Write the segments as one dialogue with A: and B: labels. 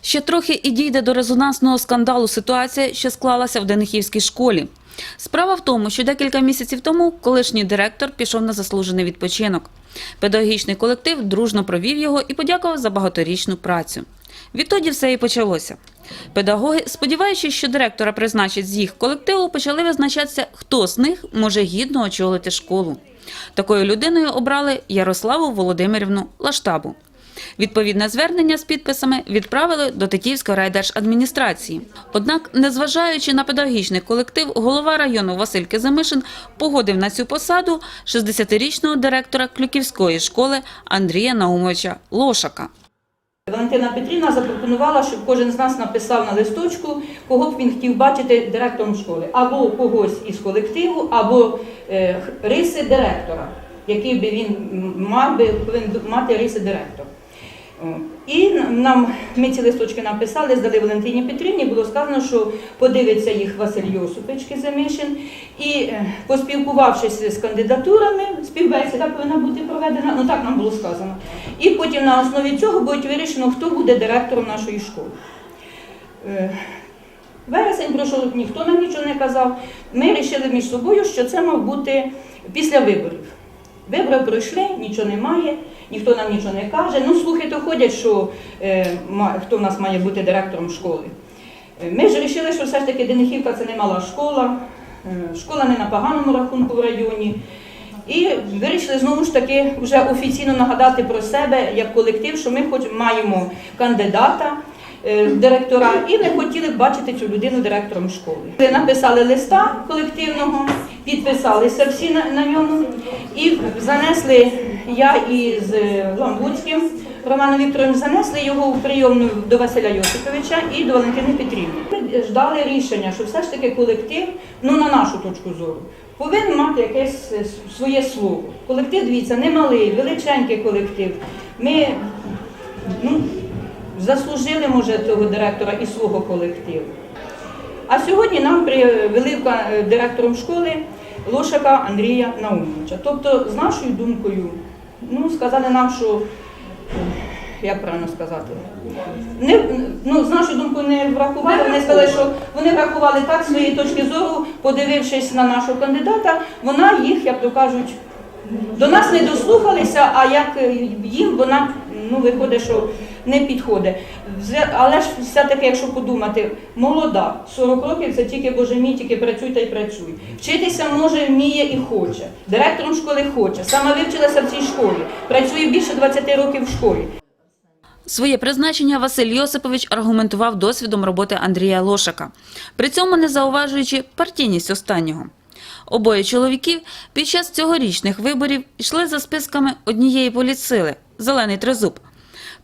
A: Ще трохи і дійде до резонансного скандалу ситуація, що склалася в Денихівській школі. Справа в тому, що декілька місяців тому колишній директор пішов на заслужений відпочинок. Педагогічний колектив дружно провів його і подякував за багаторічну працю. Відтоді все і почалося. Педагоги, сподіваючись, що директора призначать з їх колективу, почали визначатися, хто з них може гідно очолити школу. Такою людиною обрали Ярославу Володимирівну Лаштабу. Відповідне звернення з підписами відправили до Тетіївської райдержадміністрації. Однак, незважаючи на педагогічний колектив, голова району Василь Кизамишин погодив на цю посаду 60-річного директора Клюківської школи Андрія Наумовича Лошака.
B: Валентина Петрівна запропонувала, щоб кожен з нас написав на листочку, кого б він хотів бачити директором школи, або когось із колективу, або е, риси директора, який би він мав би повинен мати риси директора. І нам ми ці листочки написали, здали Валентині Петрівні. Було сказано, що подивиться їх Василь Йосипович Кизамишин. І е, поспілкувавшись з кандидатурами, співбесіда повинна бути проведена. Ну так нам було сказано. І потім на основі цього буде вирішено, хто буде директором нашої школи. Е, Вересень пройшов, ніхто нам нічого не казав. Ми вирішили між собою, що це мав бути після виборів. Вибори пройшли, нічого немає, ніхто нам нічого не каже. Ну, слухи то ходять, що е, хто в нас має бути директором школи. Е, Ми ж вирішили, що все ж таки Денихівка це не мала школа, е, школа не на поганому рахунку в районі. І вирішили знову ж таки вже офіційно нагадати про себе як колектив, що ми хоч маємо кандидата е, директора і не хотіли б бачити цю людину директором школи. Написали листа колективного, підписалися всі на ньому і занесли я із е, Ламбуцьким Романом Вікторовичем занесли його в прийомну до Василя Йосиповича і до Валентини Петрівни. Ми ждали рішення, що все ж таки колектив, ну на нашу точку зору, повинен мати якесь е, своє слово. Колектив, дивіться, не малий, величенький колектив. Ми ну, заслужили, може, того директора і свого колективу. А сьогодні нам привели е, директором школи Лошака Андрія Наумовича. Тобто, з нашою думкою, ну, сказали нам, що як правильно сказати, не, ну, з нашою думкою не врахували. Вони сказали, що вони врахували так з своєї точки зору, подивившись на нашого кандидата, вона їх, як то кажуть, до нас не дослухалися, а як їм вона ну, виходить, що не підходить. Але ж все-таки, якщо подумати, молода, 40 років це тільки боже мій, тільки працюй та й працюй. Вчитися може, вміє і хоче. Директором школи хоче. Саме вивчилася в цій школі. Працює більше 20 років в школі.
A: Своє призначення Василь Йосипович аргументував досвідом роботи Андрія Лошака, при цьому не зауважуючи партійність останнього. Обоє чоловіків під час цьогорічних виборів йшли за списками однієї політсили – «Зелений тризуб».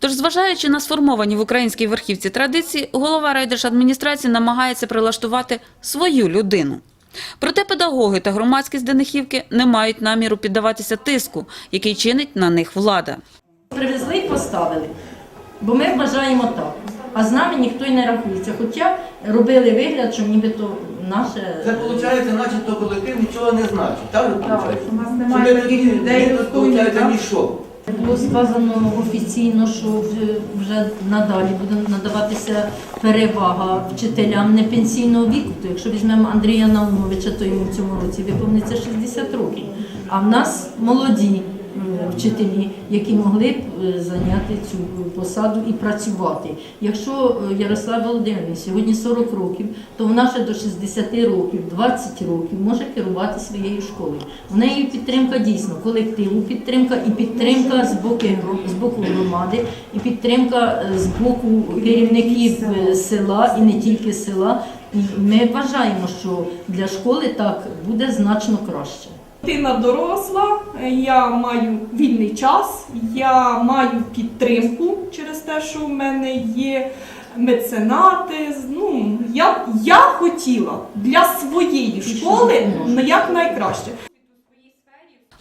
A: Тож, зважаючи на сформовані в українській верхівці традиції, голова райдержадміністрації намагається прилаштувати свою людину. Проте педагоги та громадськість Денихівки не мають наміру піддаватися тиску, який чинить на них влада.
C: Привезли і поставили. Бо ми вважаємо так. А з нами ніхто й не рахується. Хоча робили вигляд, що нібито наше.
D: Це виходить, начебто колектив нічого не значить. Так виходить?
E: у нас немає таких людей
D: Ми тут,
C: Було сказано офіційно, що вже- надалі буде надаватися перевага вчителям не пенсійного віку. То якщо візьмемо Андрія Наумовича, то йому в цьому році виповниться 60 років. А в нас молоді вчителі, які могли б е, зайняти цю посаду і працювати. Якщо е, Ярослав Володимирович сьогодні 40 років, то вона ще до 60 років, 20 років може керувати своєю школою. В неї підтримка дійсно колективу, підтримка і підтримка з боку, з боку громади, і підтримка е, з боку керівників е, села і не тільки села. І ми вважаємо, що для школи так буде значно краще.
F: Дитина доросла, я маю вільний час, я маю підтримку через те, що в мене є меценати. Ну, я, я хотіла для своєї школи як найкраще.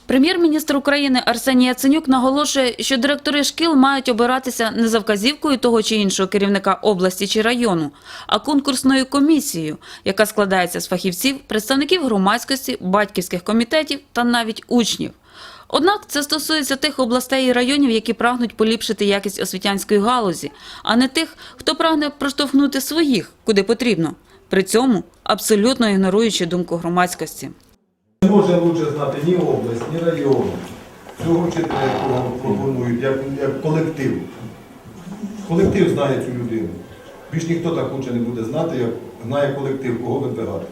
A: Прем'єр-міністр України Арсеній Яценюк наголошує, що директори шкіл мають обиратися не за вказівкою того чи іншого керівника області чи району, а конкурсною комісією, яка складається з фахівців, представників громадськості, батьківських комітетів та навіть учнів. Однак це стосується тих областей і районів, які прагнуть поліпшити якість освітянської галузі, а не тих, хто прагне проштовхнути своїх, куди потрібно, при цьому абсолютно ігноруючи думку громадськості.
G: Не може лучше знати ні область, ні район. Цього вчителя, якого пропонують, як, як колектив. Колектив знає цю людину. Більш ніхто так лучше не буде знати, як знає колектив, кого вибирати.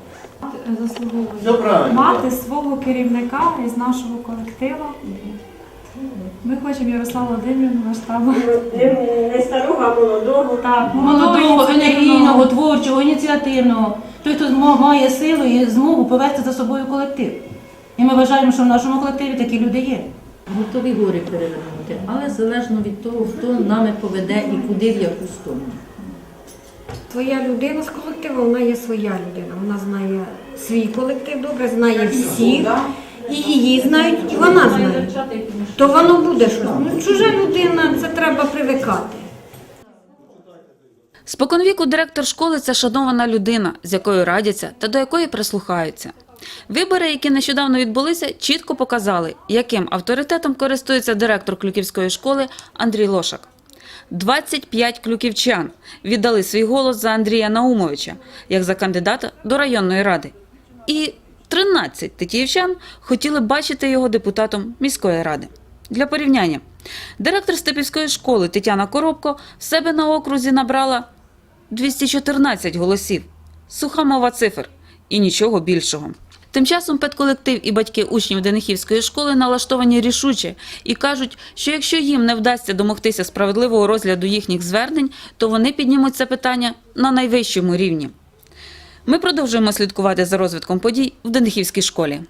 H: заслуговує
D: правильно.
H: мати свого керівника із нашого колективу. Ми хочемо Ярослава Володимирівну на штабу.
I: Не, не старого, а молодого.
H: Так,
C: Молодого, енергійного, творчого, ініціативного, той, хто має силу і змогу повести за собою колектив. І ми вважаємо, що в нашому колективі такі люди є. Готові гори перевернути, але залежно від того, хто нами поведе і куди в яку сторону.
I: Твоя людина з колективу, вона є своя людина. Вона знає свій колектив добре, знає всіх. І її знають, і вона знає. То воно буде щось. Ну, чужа людина, це треба привикати.
A: Споконвіку директор школи це шанована людина, з якою радяться та до якої прислухаються. Вибори, які нещодавно відбулися, чітко показали, яким авторитетом користується директор Клюківської школи Андрій Лошак. 25 клюківчан віддали свій голос за Андрія Наумовича як за кандидата до районної ради. І 13 тетіївчан хотіли бачити його депутатом міської ради. Для порівняння, директор Степівської школи Тетяна Коробко в себе на окрузі набрала 214 голосів. Суха мова цифр і нічого більшого. Тим часом педколектив і батьки учнів Денихівської школи налаштовані рішуче і кажуть, що якщо їм не вдасться домогтися справедливого розгляду їхніх звернень, то вони піднімуть це питання на найвищому рівні. Ми продовжуємо слідкувати за розвитком подій в Денихівській школі.